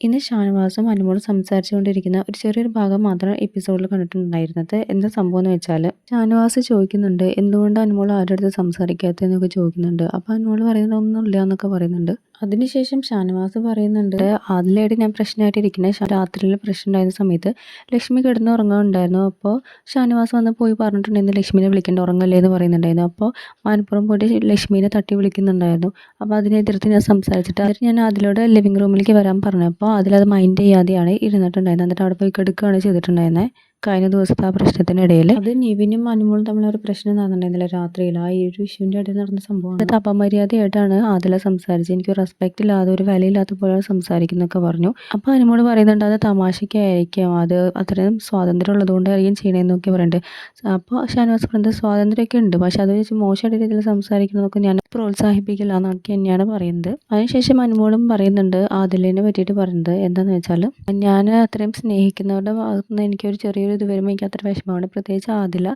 ഇന്ന് ഷാനവാസും അനുമോളും സംസാരിച്ചുകൊണ്ടിരിക്കുന്ന ഒരു ചെറിയൊരു ഭാഗം മാത്രം എപ്പിസോഡിൽ കണ്ടിട്ടുണ്ടായിരുന്നത്. എന്താ സംഭവം എന്ന് വെച്ചാൽ ഷാനവാസ് ചോദിക്കുന്നുണ്ട് എന്തുകൊണ്ട് അനുമോൾ ആരുടെ അടുത്ത് സംസാരിക്കാത്തതെന്നൊക്കെ ചോദിക്കുന്നുണ്ട്. അപ്പോൾ അനുമോൾ പറയുന്നത് ഒന്നുമില്ല എന്നൊക്കെ പറയുന്നുണ്ട്. അതിനുശേഷം ഷാനവാസ് പറയുന്നുണ്ട് അതിലായിട്ട് ഞാൻ പ്രശ്നമായിട്ടിരിക്കുന്നത് രാത്രിയിൽ പ്രശ്നം ഉണ്ടായിരുന്ന സമയത്ത് ലക്ഷ്മി കിടന്ന് ഉറങ്ങുന്നുണ്ടായിരുന്നു അപ്പോൾ ഷാനവാസ് വന്ന് പോയി പറഞ്ഞിട്ടുണ്ടായിരുന്നു ലക്ഷ്മിനെ വിളിക്കേണ്ട ഉറങ്ങല്ലേ എന്ന് പറയുന്നുണ്ടായിരുന്നു. അപ്പോൾ മാനപ്പുറം പോയിട്ട് ലക്ഷ്മിനെ തട്ടി വിളിക്കുന്നുണ്ടായിരുന്നു. അപ്പോൾ അതിനെതിർത്ത് ഞാൻ സംസാരിച്ചിട്ട് അതിൽ ഞാൻ അതിലൂടെ ലിവിങ് റൂമിലേക്ക് വരാൻ പറഞ്ഞു. പറഞ്ഞപ്പോൾ അതിലത് മൈൻഡ് ചെയ്യാതെയാണ് ഇരുന്നിട്ടുണ്ടായിരുന്നത്. എന്നിട്ട് അവിടെ പോയി കിടക്കുകയാണ് ചെയ്തിട്ടുണ്ടായിരുന്നത് കഴിഞ്ഞ ദിവസത്തെ ആ പ്രശ്നത്തിനിടയിൽ അത് നിവിനും അനുമോളും തമ്മിൽ ഒരു പ്രശ്നം നടന്നിട്ടുണ്ടായിരുന്നില്ല രാത്രിയിൽ ആ ഒരു ഇഷ്യൂവിന്റെ ഇടയിൽ നടന്ന സംഭവം അപമര്യാദയായിട്ടാണ് ആദില സംസാരിച്ചത്. എനിക്ക് റെസ്പെക്റ്റ് ഇല്ലാതെ ഒരു വിലയില്ലാത്ത പോലെ സംസാരിക്കുന്നൊക്കെ പറഞ്ഞു. അപ്പോൾ അനുമോൾ പറയുന്നുണ്ട് അത് തമാശയ്ക്കായിരിക്കും അത് അത്രയും സ്വാതന്ത്ര്യം ഉള്ളതുകൊണ്ടായിരിക്കും ചെയ്യണമെന്നൊക്കെ പറയുന്നുണ്ട് അപ്പോൾ ഷാനവാസ് പറയുന്നത് സ്വാതന്ത്ര്യമൊക്കെ ഉണ്ട്. പക്ഷെ അത് വെച്ച് മോശമായിട്ട് രീതിയിൽ സംസാരിക്കുന്നതൊക്കെ ഞാൻ പ്രോത്സാഹിപ്പിക്കില്ല എന്നൊക്കെ തന്നെയാണ് പറയുന്നത്. അതിനുശേഷം അനുമോളും പറയുന്നുണ്ട് ആദിലിനെ പറ്റിയിട്ട് പറയുന്നത് എന്താണെന്ന് വെച്ചാൽ ഞാൻ അത്രയും സ്നേഹിക്കുന്നവരുടെ ഭാഗത്തുനിന്ന് എനിക്കൊരു ചെറിയ ഒരു ഇത് വരുമ്പോൾ എനിക്ക് അത്ര വിഷമമാണ്. പ്രത്യേകിച്ച് ആദില.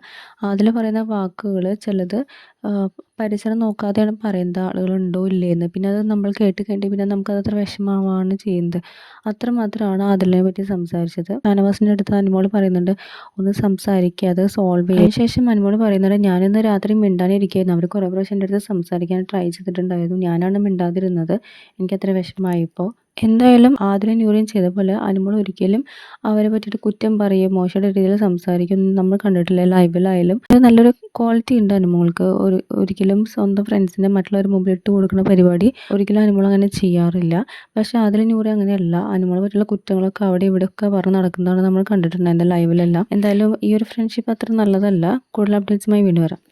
ആദില പറയുന്ന വാക്കുകൾ ചിലത് പരിസരം നോക്കാതെയാണ് പറയുന്നത്. ആളുകളുണ്ടോ ഇല്ലേന്ന്. പിന്നെ അത് നമ്മൾ കേട്ട് കഴിഞ്ഞിട്ട് പിന്നെ നമുക്കത് അത്ര വിഷമമാണ് ചെയ്യുന്നത്. അത്രമാത്രമാണ് ആദിലിനെ പറ്റി സംസാരിച്ചത്. ഷാനവാസിന്റെ അടുത്ത് അനുമോൾ പറയുന്നുണ്ട് ഒന്ന് സംസാരിക്കുക അത് സോൾവ് ചെയ്യുക ശേഷം അനുമോൾ പറയുന്നുണ്ട് ഞാനിന്ന് രാത്രി മിണ്ടാനിരിക്കുകയായിരുന്നു അവർ കുറേ പ്രാവശ്യം എന്റെ അടുത്ത് സംസാരിക്കാൻ ട്രൈ ചെയ്തിട്ടുണ്ടായിരുന്നു. ഞാനാണ് മിണ്ടാതിരുന്നത്. എനിക്കത്ര വിഷമമായിപ്പോൾ എന്തായാലും ആതിരം യൂറിയൻ ചെയ്ത പോലെ അനുമോൾ ഒരിക്കലും അവരെ പറ്റിയിട്ട് കുറ്റം പറയുകയോ മോശം രീതിയിൽ സംസാരിക്കും നമ്മൾ കണ്ടിട്ടില്ല ലൈവിലായാലും നല്ലൊരു ക്വാളിറ്റി ഉണ്ട് അനുമോൾക്ക്. ഒരു ഒരിക്കലും സ്വന്തം ഫ്രണ്ട്സിനെ മറ്റുള്ളവർ മുമ്പിൽ ഇട്ട് കൊടുക്കുന്ന പരിപാടി ഒരിക്കലും അനുമോൾ അങ്ങനെ ചെയ്യാറില്ല. പക്ഷേ ആതിരം യൂറി അങ്ങനെയല്ല. അനുമോളെ പറ്റിയുള്ള കുറ്റങ്ങളൊക്കെ അവിടെ ഇവിടെയൊക്കെ പറഞ്ഞ് നടക്കുന്നതാണ് നമ്മൾ കണ്ടിട്ടുണ്ടായിരുന്നത് ലൈവിലെല്ലാം എന്തായാലും ഈ ഒരു ഫ്രണ്ട്ഷിപ്പ് അത്ര നല്ലതല്ല. കൂടുതൽ അപ്ഡേറ്റ്സുമായി വീണ്ടും വരാം.